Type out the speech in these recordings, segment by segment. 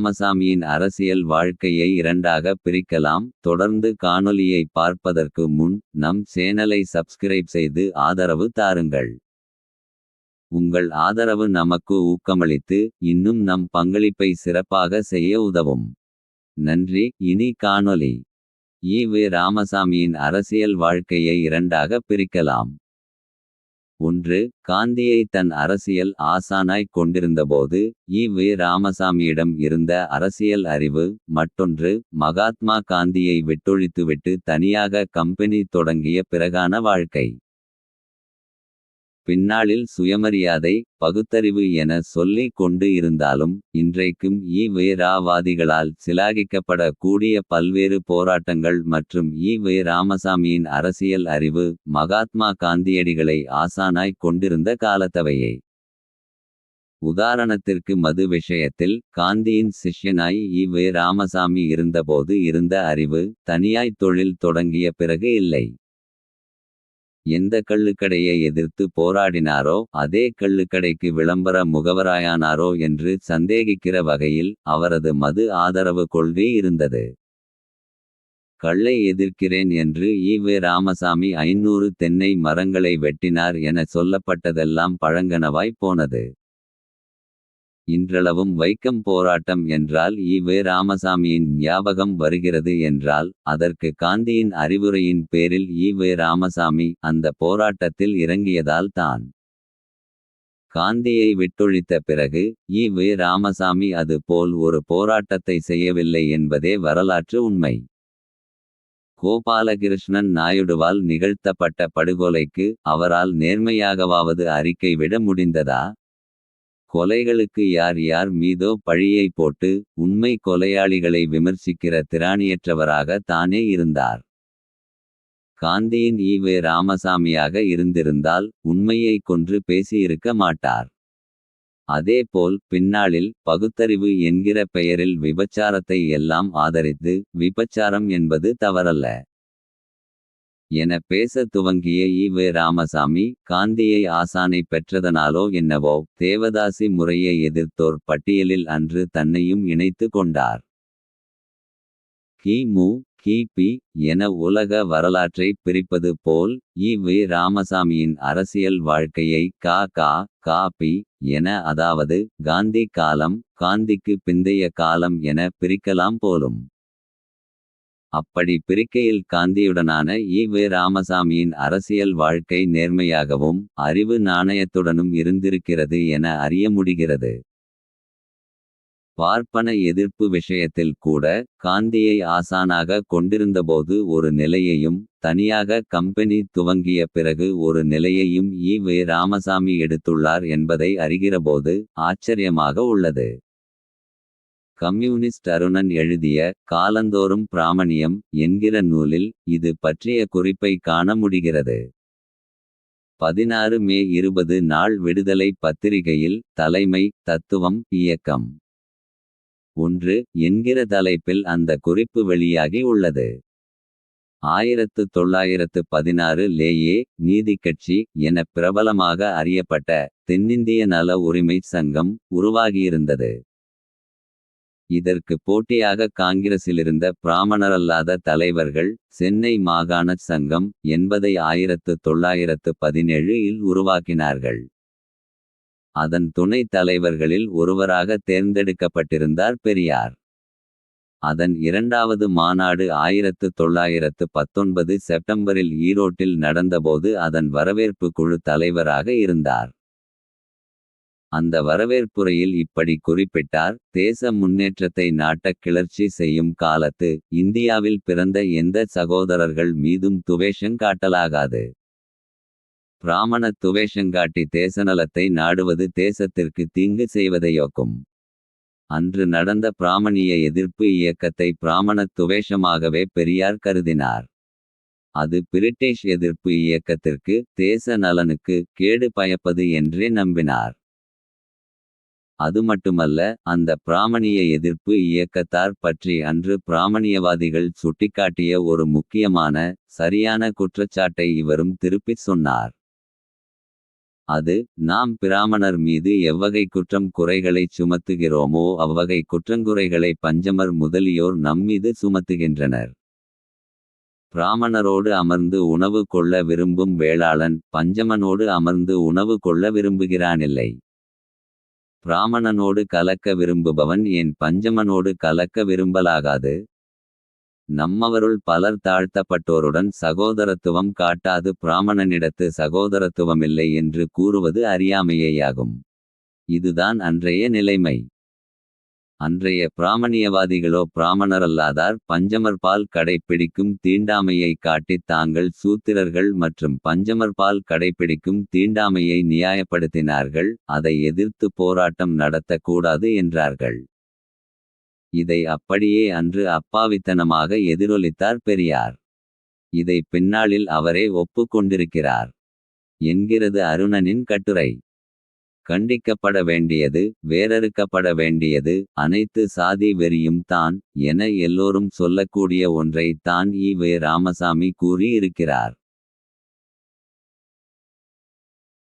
ராமசாமியின் அரசியல் வாழ்க்கையை இரண்டாக பிரிக்கலாம் தொடர்ந்து காணொலியை பார்ப்பதற்கு முன் நம் சேனலை சப்ஸ்கிரைப் செய்து ஆதரவு தாருங்கள். உங்கள் ஆதரவு நமக்கு ஊக்கமளித்து இன்னும் நம் பங்களிப்பை சிறப்பாக செய்ய உதவும். நன்றி இனி காணொலி ஈ வி ராமசாமியின் அரசியல் வாழ்க்கையை இரண்டாக பிரிக்கலாம். ஒன்று காந்தியை தன் அரசியல் ஆசானாய்க் கொண்டிருந்தபோது. ஈ.வே ராமசாமியிடம் இருந்த அரசியல் அறிவு. மற்றொன்று மகாத்மா காந்தியை விட்டொழித்துவிட்டு தனியாக கம்பெனி தொடங்கிய பிறகான வாழ்க்கை. பின்னாளில் சுயமரியாதை பகுத்தறிவு என சொல்லிக் கொண்டு இருந்தாலும். இன்றைக்கும் ஈ ராவாதிகளால் சிலாகிக்கப்பட கூடிய பல்வேறு போராட்டங்கள். மற்றும் ஈ வி ராமசாமியின் அரசியல் அறிவு. மகாத்மா காந்தியடிகளை ஆசானாய்க் கொண்டிருந்த காலத்தவையே. உதாரணத்திற்கு மது விஷயத்தில் காந்தியின் சிஷ்யனாய் ஈ.வே ராமசாமி இருந்தபோது இருந்த அறிவு. தனியாய்த் தொழில் தொடங்கிய பிறகு இல்லை. எந்த கள்ளுக்கடையை எதிர்த்து போராடினாரோ. அதே கள்ளுக்கடைக்கு விளம்பர முகவராயானாரோ என்று சந்தேகிக்கிற வகையில். அவரது மது ஆதரவு கொள்கை இருந்தது. கள்ளை எதிர்க்கிறேன் என்று ஈ.வே ராமசாமி ஐநூறு தென்னை மரங்களை வெட்டினார் என சொல்லப்பட்டதெல்லாம் பழங்கனவாய் போனது. இன்றளவும் வைக்கம் போராட்டம் என்றால் ஈ.வே ராமசாமியின் ஞாபகம் வருகிறது என்றால். அதற்கு காந்தியின் அறிவுரையின் பேரில் ஈ.வே ராமசாமி. அந்த போராட்டத்தில் இறங்கியதால் தான். காந்தியை விட்டொழித்த பிறகு ஈ.வே ராமசாமி அது போல் ஒரு போராட்டத்தை செய்யவில்லை என்பதே வரலாற்று உண்மை. கோபாலகிருஷ்ணன் நாயுடுவால் நிகழ்த்தப்பட்ட படுகொலைக்கு. அவரால் நேர்மையாகவாவது அறிக்கை விட முடிந்ததா. கொலைகளுக்கு யார் யார் மீதோ பழியை போட்டு. உண்மை கொலையாளிகளை விமர்சிக்கிற திராணியற்றவராக தானே இருந்தார். காந்தியின் ஈ.வே ராமசாமியாக இருந்திருந்தால். உண்மையை கொன்று பேசியிருக்க மாட்டார். அதேபோல் பின்னாளில் பகுத்தறிவு என்கிற பெயரில் விபச்சாரத்தை எல்லாம் ஆதரித்து. விபச்சாரம் என்பது தவறல்ல. என பேச துவங்கிய ஈ வே ராமசாமி. காந்தியை ஆசானை பெற்றதனாலோ என்னவோ. தேவதாசி முறையை எதிர்த்தோர் பட்டியலில் அன்று தன்னையும் இணைத்து கொண்டார். கி.மு. கி.பி. என உலக வரலாற்றைப் பிரிப்பது போல். ஈ.வே ராமசாமியின் அரசியல் வாழ்க்கையை கா கா கா.பி. என அதாவது காந்தி காலம். காந்திக்கு பிந்தைய காலம் என பிரிக்கலாம் போலும். அப்படி பிரிக்கையில் காந்தியுடனான ஈ.வே ராமசாமியின் அரசியல் வாழ்க்கை நேர்மையாகவும். அறிவு நாணயத்துடனும் இருந்திருக்கிறது என அறிய முடிகிறது. பார்ப்பன எதிர்ப்பு விஷயத்தில் கூட. காந்தியை ஆசானாக கொண்டிருந்தபோது ஒரு நிலையையும். தனியாக கம்பெனி துவங்கிய பிறகு ஒரு நிலையையும் ஈ.வே ராமசாமி எடுத்துள்ளார் என்பதை அறிகிறபோது. ஆச்சரியமாக உள்ளது. கம்யூனிஸ்ட் அருணன் எழுதிய காலந்தோறும் பிராமணியம். என்கிற நூலில் இது பற்றிய குறிப்பை காண முடிகிறது. பதினாறு மே இருபது நாள் விடுதலை பத்திரிகையில். தலைமை தத்துவம் இயக்கம். ஒன்று என்கிற தலைப்பில் அந்த குறிப்பு வெளியாகி உள்ளது. ஆயிரத்து தொள்ளாயிரத்து பதினாறு லேயே நீதிக்கட்சி. என பிரபலமாக அறியப்பட்ட தென்னிந்திய நல உரிமைச் சங்கம். உருவாகியிருந்தது. இதற்கு போட்டியாக காங்கிரசிலிருந்த பிராமணரல்லாத தலைவர்கள். சென்னை மாகாணச் சங்கம் என்பதை ஆயிரத்து தொள்ளாயிரத்து பதினேழு இல் உருவாக்கினார்கள். அதன் துணைத் தலைவர்களில் ஒருவராக தேர்ந்தெடுக்கப்பட்டிருந்தார் பெரியார். அதன் இரண்டாவது மாநாடு ஆயிரத்து தொள்ளாயிரத்து பத்தொன்பது செப்டம்பரில் ஈரோட்டில் நடந்தபோது. அதன் வரவேற்பு குழு தலைவராக இருந்தார். அந்த வரவேற்புரையில் இப்படி குறிப்பிட்டார். தேச முன்னேற்றத்தை நாட்ட கிளர்ச்சி செய்யும் காலத்து. இந்தியாவில் பிறந்த எந்த சகோதரர்கள் மீதும் துவேஷங் காட்டலாகாது. பிராமணத் துவேஷங்காட்டி தேசநலத்தை நாடுவது தேசத்திற்கு தீங்கு செய்வதையோக்கும். அன்று நடந்த பிராமணிய எதிர்ப்பு இயக்கத்தை பிராமண துவேஷமாகவே பெரியார் கருதினார். அது பிரிட்டிஷ் எதிர்ப்பு இயக்கத்திற்கு தேச நலனுக்கு கேடு பயப்பது என்றே நம்பினார். அது மட்டுமல்ல அந்த பிராமணிய எதிர்ப்பு இயக்கத்தார் பற்றி அன்று பிராமணியவாதிகள் சுட்டிக்காட்டிய ஒரு முக்கியமான சரியான குற்றச்சாட்டை இவரும் திருப்பிச் சொன்னார். அது நாம் பிராமணர் மீது எவ்வகை குற்றம் குறைகளைச் சுமத்துகிறோமோ அவ்வகை குற்றங்குறைகளை பஞ்சமர் முதலியோர் நம்மீது சுமத்துகின்றனர் பிராமணரோடு அமர்ந்து உணவு கொள்ள விரும்பும் வேளாளன் பஞ்சமனோடு அமர்ந்து உணவு கொள்ள விரும்புகிறானில்லை பிராமணனோடு கலக்க விரும்புபவன் என் பஞ்சமனோடு கலக்க விரும்பலாகாது? நம்மவருள் பலர் தாழ்த்தப்பட்டோருடன் சகோதரத்துவம் காட்டாது பிராமணனிடத்து சகோதரத்துவமில்லை என்று கூறுவது அறியாமையேயாகும். இதுதான் அன்றைய நிலைமை. அன்றைய பிராமணியவாதிகளோ பிராமணரல்லாதார் பஞ்சமர்பால் கடைப்பிடிக்கும் தீண்டாமையை காட்டித் தாங்கள் சூத்திரர்கள் மற்றும் பஞ்சமர்பால் கடைப்பிடிக்கும் தீண்டாமையை நியாயப்படுத்தினார்கள் அதை எதிர்த்து போராட்டம் நடத்தக்கூடாது என்றார்கள். இதை அப்படியே அன்று அப்பாவித்தனமாக எதிரொலித்தார் பெரியார். இதை பின்னாளில் அவரே ஒப்புக்கொண்டிருக்கிறார் என்கிறது அருணனின் கட்டுரை. கண்டிக்கப்பட வேண்டியது வேறறுக்கப்பட வேண்டியது அனைத்து சாதி வெறியும் தான் என எல்லோரும் சொல்லக்கூடிய ஒன்றை தான் இ. வே. ராமசாமி கூறியிருக்கிறார்.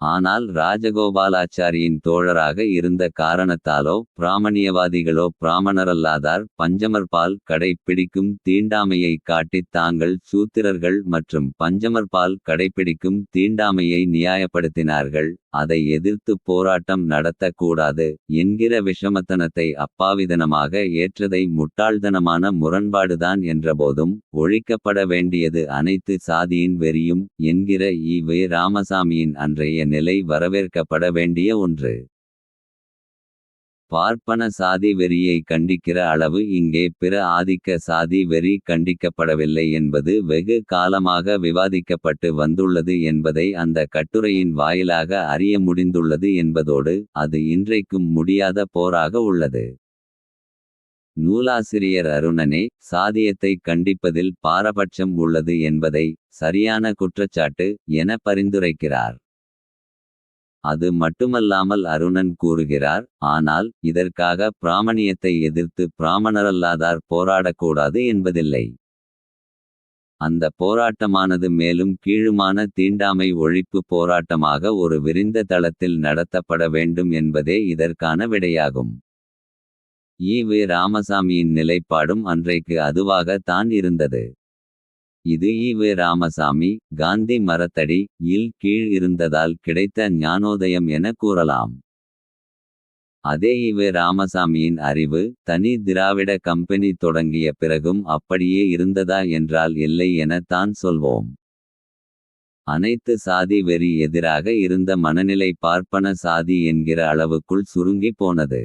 ஆனால் ராஜகோபாலாச்சாரியின் தோழராக இருந்த காரணத்தாலோ பிராமணியவாதிகளோ பிராமணரல்லாதார் பஞ்சமர்பால் கடைப்பிடிக்கும் தீண்டாமையை காட்டித் தாங்கள் சூத்திரர்கள் மற்றும் பஞ்சமர்பால் கடைப்பிடிக்கும் தீண்டாமையை நியாயப்படுத்தினார்கள். அதை எதிர்த்து போராட்டம் நடத்தக்கூடாது என்கிற விஷமத்தனத்தை அப்பாவிதனமாக ஏற்றதை முட்டாள்தனமான முரண்பாடுதான் என்றபோதும் ஒழிக்கப்பட வேண்டியது அனைத்து சாதியின் வெறியும் என்கிற ஈ வே ராமசாமியின் அன்றைய நிலை வரவேற்கப்பட வேண்டிய ஒன்று. பார்ப்பன சாதி வெறியை கண்டிக்கிற அளவு இங்கே பிற ஆதிக்க சாதி வெறி கண்டிக்கப்படவில்லை என்பது வெகு காலமாக விவாதிக்கப்பட்டு வந்துள்ளது என்பதை அந்த கட்டுரையின் வாயிலாக அறிய முடிந்துள்ளது என்பதோடு அது இன்றைக்கும் முடியாத போராக உள்ளது. நூலாசிரியர் அருணனே சாதியத்தை கண்டிப்பதில் பாரபட்சம் உள்ளது என்பதை சரியான குற்றச்சாட்டு என பரிந்துரைக்கிறார். அது மட்டுமல்லாமல் அருணன் கூறுகிறார் ஆனால் இதற்காக பிராமணியத்தை எதிர்த்து பிராமணரல்லாதார் போராடக்கூடாது என்பதில்லை. அந்த போராட்டமானது மேலும் கீழுமான தீண்டாமை ஒழிப்பு போராட்டமாக ஒரு விரிந்த தளத்தில் நடத்தப்பட வேண்டும் என்பதே இதற்கான விடையாகும். ஈ. வி. ராமசாமியின் நிலைப்பாடும் அன்றைக்கு அதுவாக தான் இருந்தது. இது ஈவே ராமசாமி காந்தி மரத்தடி இல் கீழ் இருந்ததால் கிடைத்த ஞானோதயம் என கூறலாம். அதே ஈ ராமசாமியின் அறிவு தனி திராவிட கம்பெனி தொடங்கிய பிறகும் அப்படியே இருந்ததா என்றால் இல்லை என தான் சொல்வோம். அனைத்து சாதி வெறி எதிராக இருந்த மனநிலை பார்ப்பன சாதி என்கிற அளவுக்குள் சுருங்கி போனது.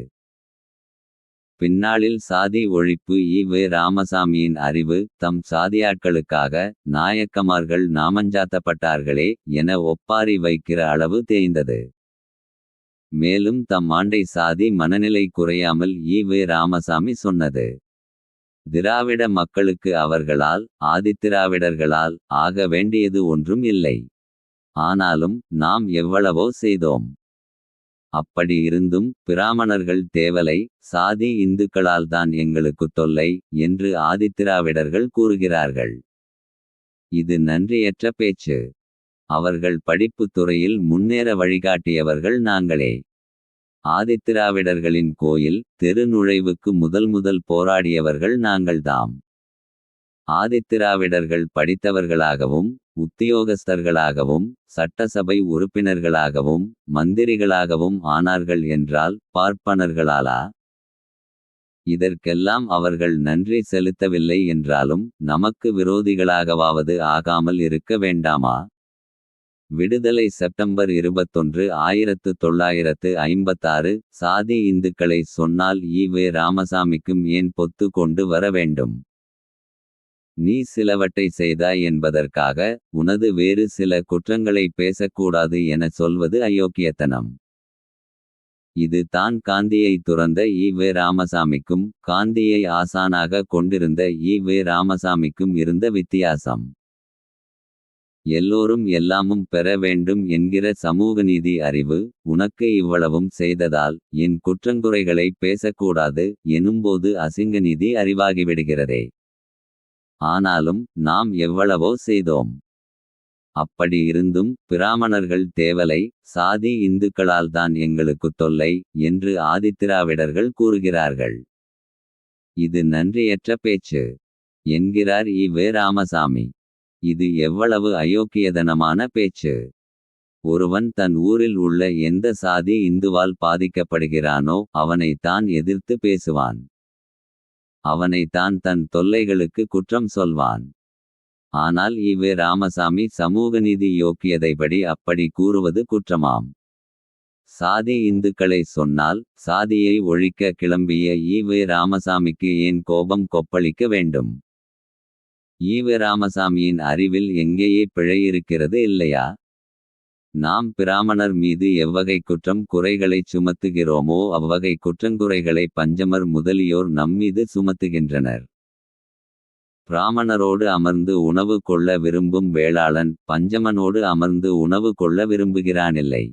பின்னாளில் சாதி ஒழிப்பு ஈ வே ராமசாமியின் அறிவு தம் சாதியாட்களுக்காக நாயக்கமார்கள் நாமஞ்சாத்தப்பட்டார்களே என ஒப்பாரி வைக்கிற அளவு தேய்ந்தது. மேலும் தம் ஆண்டை சாதி மனநிலை குறையாமல் ஈ வே ராமசாமி சொன்னது. திராவிட மக்களுக்கு அவர்களால் ஆதித்திராவிடர்களால் ஆக வேண்டியது ஒன்றும் இல்லை. ஆனாலும் நாம் எவ்வளவோ செய்தோம். அப்படி இருந்தும் பிராமணர்கள் தேவலை சாதி இந்துக்களால்தான் எங்களுக்கு தொல்லை என்று ஆதித்திராவிடர்கள் கூறுகிறார்கள். இது நன்றியற்ற பேச்சு. அவர்கள் படிப்புத் துறையில் முன்னேற வழிகாட்டியவர்கள் நாங்களே. ஆதித்திராவிடர்களின் கோயில் தெரு நுழைவுக்கு முதல் முதல் போராடியவர்கள் நாங்கள்தாம். ஆதித்திராவிடர்கள் படித்தவர்களாகவும் உத்தியோகஸ்தர்களாகவும் சட்டசபை உறுப்பினர்களாகவும் மந்திரிகளாகவும் ஆனார்கள் என்றால் பார்ப்பனர்களாலா? இதற்கெல்லாம் அவர்கள் நன்றி செலுத்தவில்லை என்றாலும் நமக்கு விரோதிகளாகவாவது ஆகாமல் இருக்க வேண்டாமா? விடுதலை செப்டம்பர் இருபத்தொன்று ஆயிரத்து தொள்ளாயிரத்து ஐம்பத்தாறு சாதி இந்துக்களை சொன்னால் ஈ வே ராமசாமிக்கும் ஏன் பொத்து கொண்டு வர வேண்டும்? நீ சிலவற்றை செய்தாய் என்பதற்காக உனது வேறு சில குற்றங்களை பேசக்கூடாது என சொல்வது அயோக்கியத்தனம். இது தான் காந்தியை துறந்த ஈ வே. ராமசாமிக்கும் காந்தியை ஆசானாக கொண்டிருந்த ஈ வே. ராமசாமிக்கும் இருந்த வித்தியாசம். எல்லோரும் எல்லாமும் பெற வேண்டும் என்கிற சமூக நீதி அறிவு உனக்கு இவ்வளவும் செய்ததால் என் குற்றங்குறைகளை பேசக்கூடாது எனும்போது அசிங்க நீதி அறிவாகிவிடுகிறதே. ஆனாலும் நாம் எவ்வளவோ செய்தோம். அப்படி இருந்தும் பிராமணர்கள் தேவலை சாதி இந்துக்களால்தான் எங்களுக்கு தொல்லை என்று ஆதித்திராவிடர்கள் கூறுகிறார்கள். இது நன்றியற்ற பேச்சு என்கிறார் இ. வே. ராமசாமி. இது எவ்வளவு அயோக்கியதனமான பேச்சு. ஒருவன் தன் ஊரில் உள்ள எந்த சாதி இந்துவால் பாதிக்கப்படுகிறானோ அவனை தான் எதிர்த்து பேசுவான். அவனை தான் தன் தொல்லைகளுக்கு குற்றம் சொல்வான். ஆனால் இவ்வே ராமசாமி சமூகநீதி யோக்கியதைப்படி அப்படி கூறுவது குற்றமாம். சாதி இந்துக்களை சொன்னால் சாதியை ஒழிக்க கிளம்பிய ஈவே ராமசாமிக்கு ஏன் கோபம் கொப்பளிக்க வேண்டும்? ஈவே ராமசாமியின் அறிவில் எங்கேயே பிழை இருக்கிறது இல்லையா? நாம் பிராமணர் மீது எவ்வகை குற்றம் குறைகளை சுமத்துகிறோமோ அவ்வகை குற்றங்குறைகளை பஞ்சமர் முதலியோர் நம்மீது சுமத்துகின்றனர். பிராமணரோடு அமர்ந்து உணவு கொள்ள விரும்பும் வேளாளன் பஞ்சமனோடு அமர்ந்து உணவு கொள்ள விரும்புகிறானில்லை.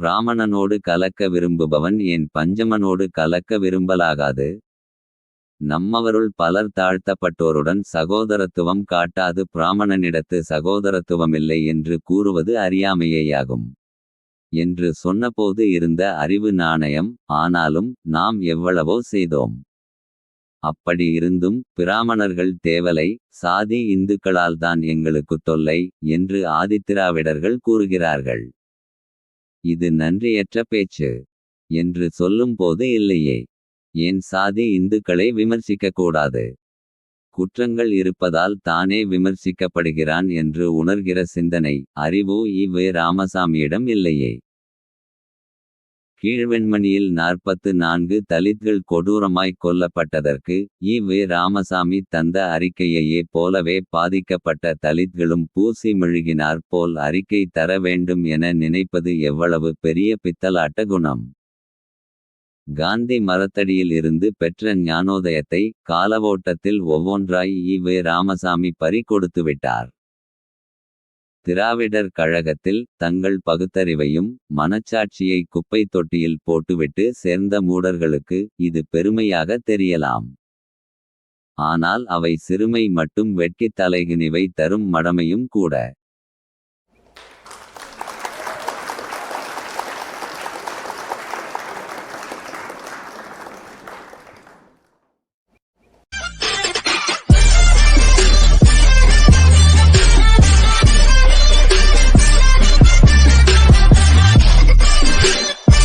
பிராமணனோடு கலக்க விரும்புபவன் என் பஞ்சமனோடு கலக்க விரும்பலாகாது? நம்மவருள் பலர் தாழ்த்தப்பட்டோருடன் சகோதரத்துவம் காட்டாது பிராமணனிடத்து சகோதரத்துவமில்லை என்று கூறுவது அறியாமையேயாகும். என்று சொன்னபோது இருந்த அறிவு நாணயம் ஆனாலும் நாம் எவ்வளவோ செய்தோம். அப்படி இருந்தும் பிராமணர்கள் தேவலை சாதி இந்துக்களால்தான் எங்களுக்கு தொல்லை என்று ஆதித்திராவிடர்கள் கூறுகிறார்கள். இது நன்றியற்ற பேச்சு. என்று சொல்லும்போது இல்லையே. ஏன் சாதி இந்துக்களை விமர்சிக்கக்கூடாது. குற்றங்கள் இருப்பதால் தானே விமர்சிக்கப்படுகிறான் என்று உணர்கிற சிந்தனை அறிவு இவ் ராமசாமியிடம் இல்லையே. கீழ்வெண்மணியில் நாற்பத்து நான்கு தலித்கள் கொடூரமாய் கொல்லப்பட்டதற்கு இ வே ராமசாமி தந்த அறிக்கையையே போலவே பாதிக்கப்பட்ட தலித்களும் பூசி மெழுகினார் போல் அறிக்கை தர வேண்டும் என நினைப்பது எவ்வளவு பெரிய பித்தலாட்ட குணம். காந்தி மரத்தடியில் இருந்து பெற்ற ஞானோதயத்தை காலவோட்டத்தில் ஒவ்வொன்றாய் இ. வே. ராமசாமி பறி கொடுத்துவிட்டார் திராவிடர் கழகத்தில் தங்கள் பகுத்தறிவையும் மனச்சாட்சியை குப்பை தொட்டியில் போட்டுவிட்டு சேர்ந்த மூடர்களுக்கு இது பெருமையாக தெரியலாம். ஆனால் அவை சிறுமை மட்டும் வெட்கித் தலைகினிவை தரும் மடமையும் கூட.